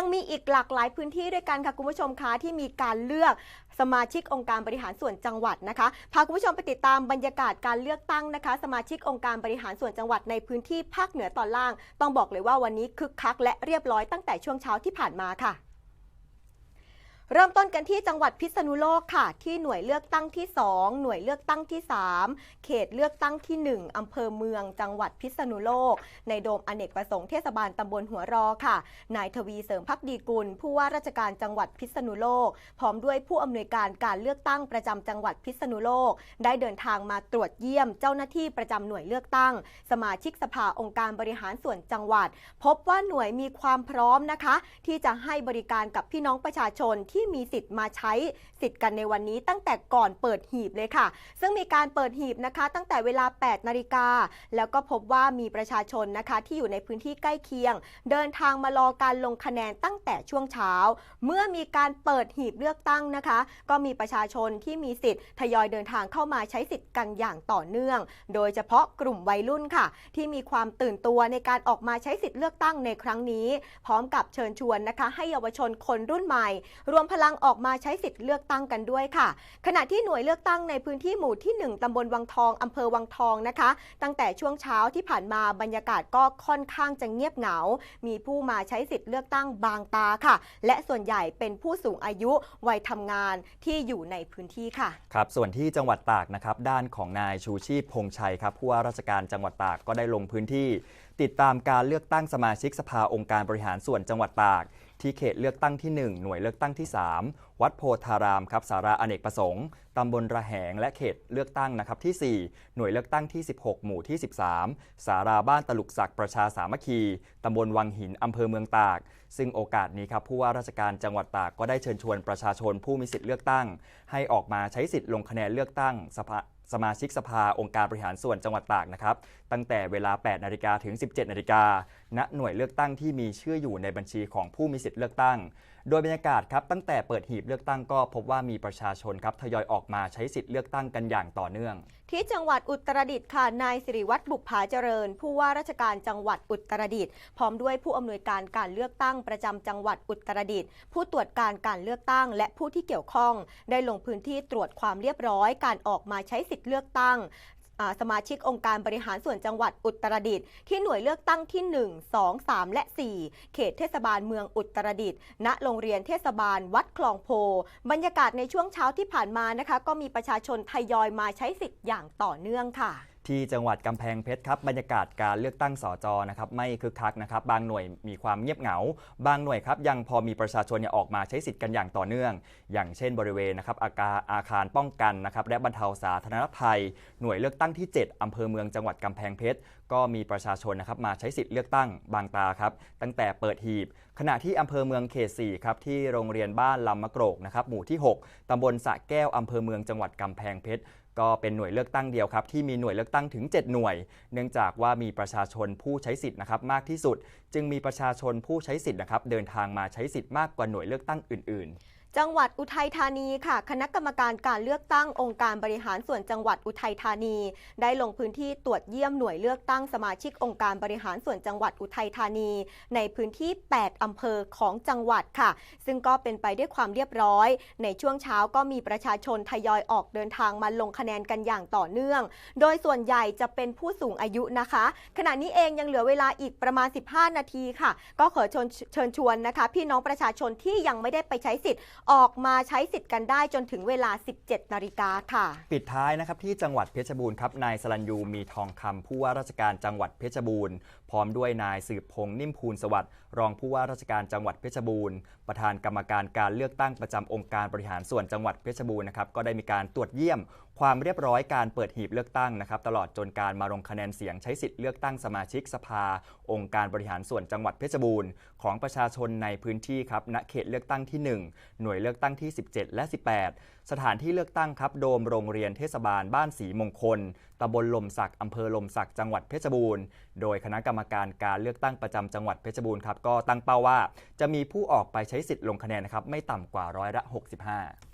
ยังมีอีกหลากหลายพื้นที่ด้วยกันค่ะคุณผู้ชมคะที่มีการเลือกสมาชิกองค์การบริหารส่วนจังหวัดนะคะ พาคุณผู้ชมไปติดตามบรรยากาศการเลือกตั้งนะคะ สมาชิกองค์การบริหารส่วนจังหวัดในพื้นที่ภาคเหนือตอนล่าง ต้องบอกเลยว่าวันนี้คึกคักและเรียบร้อยตั้งแต่ช่วงเช้าที่ผ่านมาค่ะ เริ่มต้นกันที่จังหวัดพิษณุโลกค่ะ ที่หน่วยเลือกตั้งที่ 2 หน่วยเลือกตั้งที่ 3 เขตเลือกตั้งที่ 1อำเภอเมือง จังหวัดพิษณุโลก ในโดมอเนกประสงค์เทศบาลตำบลหัวรอค่ะ นายทวีเสริมพักดีกุล ผู้ว่าราชการจังหวัดพิษณุโลก พร้อมด้วยผู้อำนวยการการเลือกตั้งประจำจังหวัดพิษณุโลก ได้เดินทางมาตรวจเยี่ยม เจ้าหน้าที่ประจำหน่วยเลือกตั้ง สมาชิกสภาองค์การบริหารส่วนจังหวัด พบว่าหน่วยมีความพร้อมนะคะ ที่จะให้บริการกับพี่น้องประชาชนที่มีสิทธิ์มาใช้สิทธิ์กันในวันนี้ตั้งแต่ก่อนเปิดหีบเลยค่ะ ซึ่งมีการเปิดหีบนะคะ ตั้งแต่เวลา 8 นาฬิกา แล้วก็พบว่ามีประชาชนนะคะที่อยู่ในพื้นที่ใกล้เคียง เดินทางมารอการลงคะแนนตั้งแต่ช่วงเช้า เมื่อมีการเปิดหีบเลือกตั้งนะคะ ก็มีประชาชนที่มีสิทธิ์ทยอยเดินทางเข้ามาใช้สิทธิ์กันอย่างต่อเนื่อง โดยเฉพาะกลุ่มวัยรุ่นค่ะ ที่มีความตื่นตัวในการออกมาใช้สิทธิ์เลือกตั้งในครั้งนี้ พร้อมกับเชิญชวนนะคะ ให้เยาวชนคนรุ่นใหม่ รวมพลังออกมาใช้สิทธิ์เลือกตั้งกันด้วยค่ะ ขณะที่หน่วยเลือกตั้งในพื้นที่หมู่ที่ 1ตำบลวังทองอำเภอวังทองนะคะ ตั้งแต่ช่วงเช้าที่ผ่านมาบรรยากาศก็ค่อนข้างจะเงียบเหงา มีผู้มาใช้สิทธิ์เลือกตั้งบางตาค่ะ และส่วนใหญ่เป็นผู้สูงอายุวัยทำงานที่อยู่ในพื้นที่ค่ะครับส่วนที่จังหวัดตากนะครับด้านของนายชูชีพพงษ์ชัยครับผู้ว่าราชการจังหวัดตากก็ได้ลงพื้นที่ ติดตามการเลือกตั้งสมาชิกสภาองค์การบริหารส่วนจังหวัดตาก ที่เขตเลือกตั้งที่ 1 หน่วยเลือกตั้งที่ 3 วัดโพธารามครับสาราอเนกประสงค์ตำบลระแหงและเขตเลือกตั้งนะครับที่ 4 หน่วยเลือกตั้งที่ 16 หมู่ที่ 13 สาราบ้านตลุกศักประชาสามัคคีตำบลวังหินอำเภอเมืองตาก ซึ่งโอกาสนี้ครับผู้ว่าราชการจังหวัดตากก็ได้เชิญชวนประชาชนผู้มีสิทธิ์เลือกตั้ง ให้ออกมาใช้สิทธิ์ลงคะแนนเลือกตั้งสภา สมาชิกสภาองค์การบริหารส่วนจังหวัดตากนะครับ ตั้งแต่เวลา 8 นาฬิกาถึง 17 นาฬิกาณหน่วยเลือกตั้งที่มีชื่ออยู่ในบัญชีของผู้มีสิทธิ์เลือกตั้ง โดยบรรยากาศครับตั้งแต่เปิดหีบเลือกตั้งก็พบว่ามีประชาชนครับทยอยออกมาใช้สิทธิ์เลือกตั้งกันอย่างต่อเนื่อง ที่จังหวัดอุตรดิตถ์ค่ะนายสิริวัตรบุพภาเจริญ ผู้ว่าราชการจังหวัดอุตรดิตถ์พร้อมด้วยผู้อำนวยการการเลือกตั้งประจำจังหวัดอุตรดิตถ์ผู้ตรวจการการเลือกตั้ง และผู้ที่เกี่ยวข้อง ได้ลงพื้นที่ตรวจความเรียบร้อยการออกมาใช้สิทธิเลือกตั้งสมาชิกองค์การบริหารส่วนจังหวัดอุตรดิตถ์ที่หน่วยเลือกตั้งที่ 1 2 3 และ 4 เขตเทศบาลเมืองอุตรดิตถ์ณโรงเรียนเทศบาลวัดคลองโพ บรรยากาศในช่วงเช้าที่ผ่านมานะคะ ก็มีประชาชนทยอยมาใช้สิทธิ์อย่างต่อเนื่องค่ะ ที่จังหวัดกำแพงเพชรครับบรรยากาศการเลือกตั้งสจนะครับไม่คึกคักนะครับ บางหน่วยมีความเงียบเหงา บางหน่วยครับยังพอมีประชาชนเนี่ยออกมาใช้สิทธิ์กันอย่างต่อเนื่อง อย่างเช่นบริเวณนะครับอาคารอาคารป้องกันนะครับและบรรเทาสาธารณภัย หน่วยเลือกตั้งที่ 7 อำเภอเมืองจังหวัดกำแพงเพชรก็มีประชาชนนะครับมาใช้สิทธิ์เลือกตั้งบางตาครับตั้งแต่เปิดหีบ ขณะที่อำเภอเมืองเขต4ครับที่โรงเรียนบ้านลำมะโกรกนะครับหมู่ที่ 6 ตำบลสะแก้วอำเภอเมืองจังหวัดกำแพงเพชรก็เป็นหน่วยเลือกตั้งเดียวครับที่มีหน่วยเลือกตั้งถึง 7 หน่วย เนื่องจากว่ามีประชาชนผู้ใช้สิทธิ์นะครับมากที่สุด จึงมีประชาชนผู้ใช้สิทธิ์นะครับเดินทางมาใช้สิทธิ์มากกว่าหน่วยเลือกตั้งอื่น ๆ จังหวัดอุทัยธานีค่ะ คณะกรรมการการเลือกตั้งองค์การบริหารส่วนจังหวัดอุทัยธานี ได้ลงพื้นที่ตรวจเยี่ยมหน่วยเลือกตั้งสมาชิกองค์การบริหารส่วนจังหวัดอุทัยธานี ในพื้นที่ 8 อำเภอของจังหวัดค่ะ ซึ่งก็เป็นไปด้วยความเรียบร้อย ในช่วงเช้าก็มีประชาชนทยอยออกเดินทางมาลงคะแนนกันอย่างต่อเนื่อง โดยส่วนใหญ่จะเป็นผู้สูงอายุนะคะ ขณะนี้เองยังเหลือเวลาอีกประมาณ 15 นาทีค่ะ ก็ขอเชิญเชิญชวนนะคะ พี่น้องประชาชนที่ยังไม่ได้ไปใช้สิทธิ์ออกมาใช้สิทธิ์กันได้จนถึงเวลา 17 นาฬิกาค่ะ ปิดท้ายนะครับที่จังหวัดเพชรบูรณ์ครับนายสรัญยูมีทองคำผู้ว่าราชการจังหวัดเพชรบูรณ์ พร้อมด้วยนายสืบพงษ์นิ่มภูลสวัสดิ์รองผู้ว่าราชการจังหวัดเพชรบูรณ์ ประธานกรรมการการเลือกตั้งประจำองค์การบริหารส่วนจังหวัดเพชรบูรณ์นะครับก็ได้มีการตรวจเยี่ยม ความเรียบร้อยการเปิดหีบเลือกตั้งนะครับตลอดจนการมาลงคะแนนเสียงใช้สิทธิ์เลือกตั้งสมาชิกสภา องค์การบริหารส่วนจังหวัดเพชรบูรณ์ของประชาชนในพื้นที่ครับณเขตเลือกตั้งที่ 1 หน่วยเลือกตั้งที่ 17 และ 18 สถานที่เลือกตั้งครับโดมโรงเรียนเทศบาลบ้านสีมงคล ตำบลลมศักดิ์อำเภอลมศักดิ์จังหวัดเพชรบูรณ์ โดยคณะกรรมการการเลือกตั้งประจำจังหวัดเพชรบูรณ์ครับก็ตั้งเป้าว่า จะมีผู้ออกไปใช้สิทธิ์ลงคะแนนนะครับไม่ต่ำกว่าร้อยละ 65